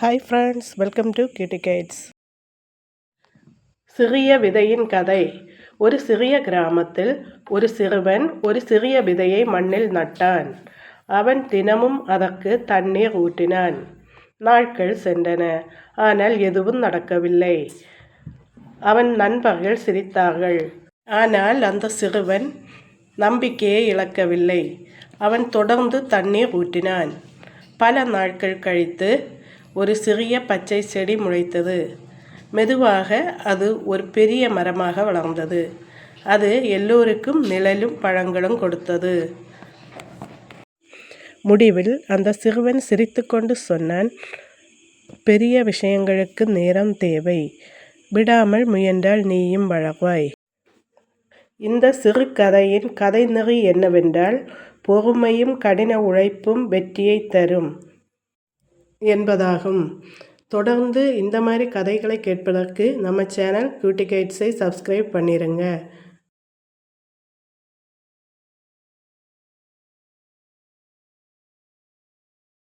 Hi friends welcome to cutie kites சிறிய விதையின் கதை. ஒரு சிறிய கிராமத்தில் ஒரு சிறுவன் ஒரு சிறிய விதையை மண்ணில் நட்டான். அவன் தினமும் அதற்கு தண்ணீர் ஊற்றினான். நாட்கள் சென்றன. ஆனால் எதுவும் நடக்கவில்லை. அவன் நண்பர்கள் சிரித்தார்கள். ஆனால் அந்த சிறுவன் நம்பிக்கையை இழக்கவில்லை. அவன் தொடர்ந்து தண்ணீர் ஊற்றினான். பல நாட்கள் கழித்து ஒரு சிறிய பச்சை செடி முளைத்தது. மெதுவாக அது ஒரு பெரிய மரமாக வளர்ந்தது. அது எல்லோருக்கும் நிழலும் பழங்களும் கொடுத்தது. முடிவில் அந்த சிறுவன் சிரித்துக்கொண்டு சொன்னான் பெரிய விஷயங்களுக்கு நேரம் தேவை. விடாமல் முயன்றால் நீயும் வளர்வாய். இந்த சிறு கதையின் கதை நெறி என்னவென்றால் பொறுமையும் கடின உழைப்பும் வெற்றியை தரும் என்பதாகும். தொடர்ந்து இந்த மாதிரி கதைகளை கேட்பதற்கு நம்ம சேனல் கியூட்டி கைட்ஸை சப்ஸ்கிரைப் பண்ணிடுங்க